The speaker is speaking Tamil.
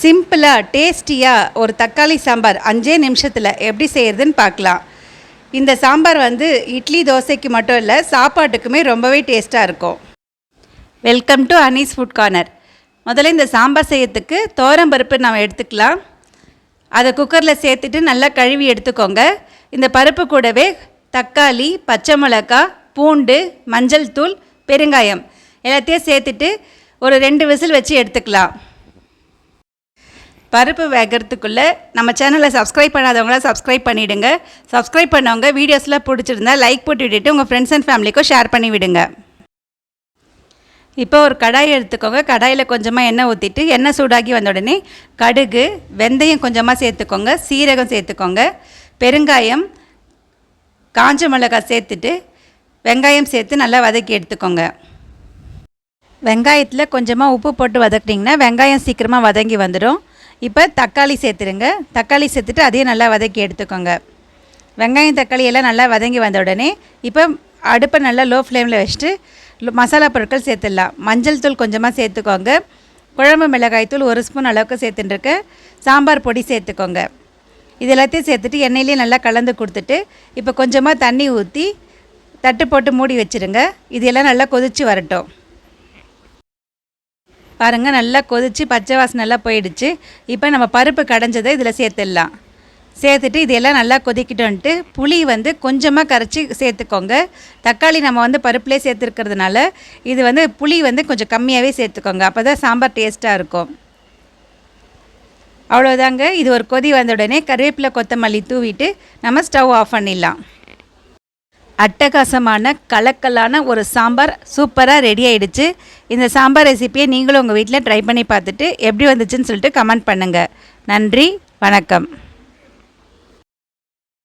சிம்பிளாக டேஸ்டியாக ஒரு தக்காளி சாம்பார் அஞ்சே நிமிஷத்தில் எப்படி செய்கிறதுன்னு பார்க்கலாம். இந்த சாம்பார் வந்து இட்லி தோசைக்கு மட்டும் இல்லை சாப்பாட்டுக்குமே ரொம்பவே டேஸ்ட்டாக இருக்கும். Welcome to Anees food corner முதல்ல இந்த சாம்பார் செய்யறதுக்கு துவரம் பருப்பு நம்ம எடுத்துக்கலாம். அதை குக்கரில் சேர்த்துட்டு நல்லா கழுவி எடுத்துக்கோங்க. இந்த பருப்பு கூடவே தக்காளி பச்சை மிளகாய் பூண்டு மஞ்சள் தூள் பெருங்காயம். எல்லாத்தையும் சேர்த்துட்டு ஒரு ரெண்டு விசில் வச்சு எடுத்துக்கலாம். பருப்பு வேகிறதுக்குள்ளே நம்ம சேனலை சப்ஸ்கிரைப் பண்ணாதவங்கள சப்ஸ்கிரைப் பண்ணிவிடுங்க சப்ஸ்கிரைப் பண்ணவங்க வீடியோஸ்லாம் பிடிச்சிருந்தா லைக் போட்டு விட்டுட்டு உங்கள் ஃப்ரெண்ட்ஸ் அண்ட் ஃபேமிலிக்கும் ஷேர் பண்ணி விடுங்க. இப்போ ஒரு கடாய் எடுத்துக்கோங்க. கடாயில் கொஞ்சமாக எண்ணெய் ஊற்றிட்டு எண்ணெய் சூடாகி வந்த உடனே கடுகு வெந்தயம் கொஞ்சமாக சேர்த்துக்கோங்க. சீரகம் சேர்த்துக்கோங்க. பெருங்காயம் காஞ்ச மிளகாய் சேர்த்துட்டு வெங்காயம் சேர்த்து நல்லா வதக்கி எடுத்துக்கோங்க. வெங்காயத்தில் கொஞ்சமாக உப்பு போட்டு வதக்கிட்டிங்கன்னா வெங்காயம் சீக்கிரமாக வதங்கி வந்துடும் இப்போ தக்காளி சேர்த்துருங்க தக்காளி சேர்த்துட்டு அதையும் நல்லா வதக்கி எடுத்துக்கோங்க. வெங்காயம் தக்காளி எல்லாம் நல்லா வதங்கி வந்த உடனே இப்போ அடுப்பை நல்லா லோ ஃப்ளேமில் வச்சுட்டு லோ- மசாலா பொருட்கள் சேர்த்துடலாம். மஞ்சள் தூள் கொஞ்சமாக சேர்த்துக்கோங்க. குழம்பு மிளகாய் தூள் ஒரு ஸ்பூன் அளவுக்கு சேர்த்துட்டுருக்கு. சாம்பார் பொடி சேர்த்துக்கோங்க. இது எல்லாத்தையும் சேர்த்துட்டு எண்ணெயிலேயே நல்லா கலந்து கொடுத்துட்டு இப்போ கொஞ்சமாக தண்ணி ஊற்றி தட்டு போட்டு மூடி வச்சுருங்க. இதெல்லாம் நல்லா கொதித்து வரட்டும். பாருங்கள் நல்லா கொதித்து பச்சை வாசனை நல்லா போயிடுச்சு. இப்போ நம்ம பருப்பு கடைஞ்சதை இதில் சேர்த்துடலாம். சேர்த்துட்டு இதெல்லாம் நல்லா கொதிக்கிட்டோன்ட்டு புளி வந்து கொஞ்சமாக கரைச்சி சேர்த்துக்கோங்க. தக்காளி நம்ம வந்து பருப்புலேயே சேர்த்துருக்கிறதுனால இது வந்து புளி வந்து கொஞ்சம் கம்மியாகவே சேர்த்துக்கோங்க. அப்போ தான் சாம்பார் டேஸ்ட்டாக இருக்கும். அவ்வளோதாங்க இது ஒரு கொதி வந்த உடனே கருவேப்பிலை கொத்தமல்லி தூவிட்டு நம்ம ஸ்டவ் ஆஃப் பண்ணிடலாம். அட்டகாசமான கலக்கலான ஒரு சாம்பார் சூப்பராக ரெடி ஆகிடுச்சு இந்த சாம்பார் ரெசிப்பியை நீங்களும் உங்கள் வீட்டில் ட்ரை பண்ணி பார்த்துட்டு எப்படி வந்துச்சுன்னு சொல்லிட்டு கமெண்ட் பண்ணுங்கள் நன்றி வணக்கம்.